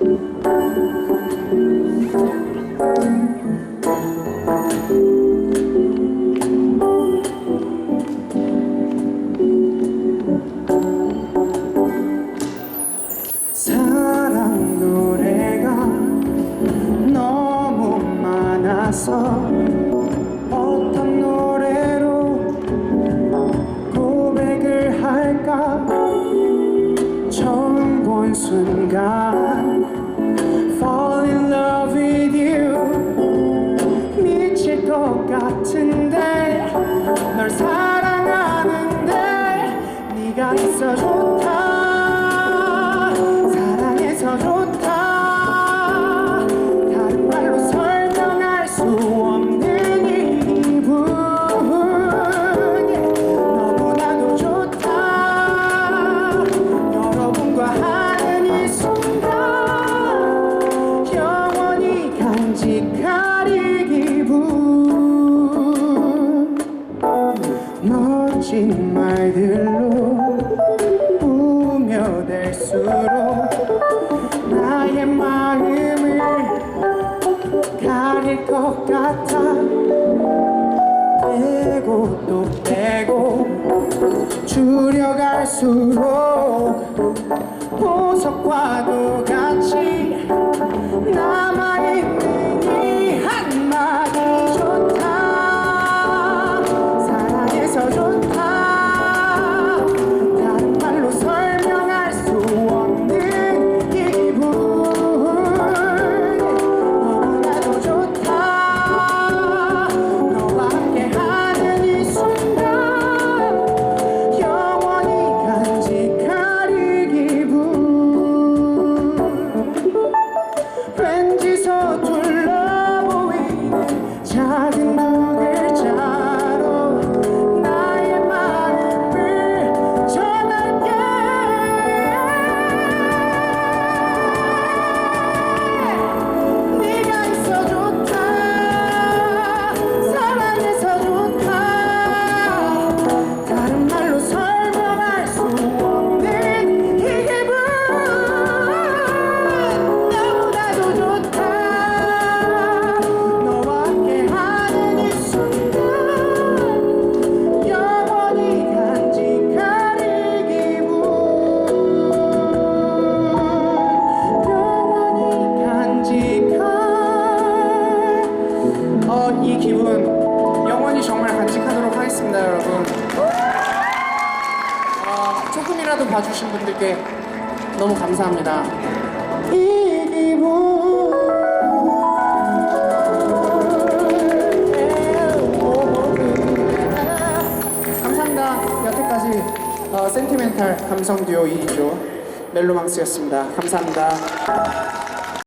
thank mm -hmm. you 사랑 노래가 너무 많아서 어떤 노래로 고백을 할까? 처음 본 순간 Fall in love with you 미칠 것 같은데 널 사랑하는데 네가 있어 좋다 간직할 이 기분. 멋진 말들로 꾸며댈수록 나의 마음을 가릴 것 같아. 빼고 또 빼고 줄여갈수록 보석과도 기분 영원히 정말 간직하도록 하겠습니다 여러분. 어, 조금이라도 봐주신 분들께 너무 감사합니다. 이 기분. 감사합니다. 여태까지 어, 센티멘탈 감성 듀오 2조 멜로망스였습니다. 감사합니다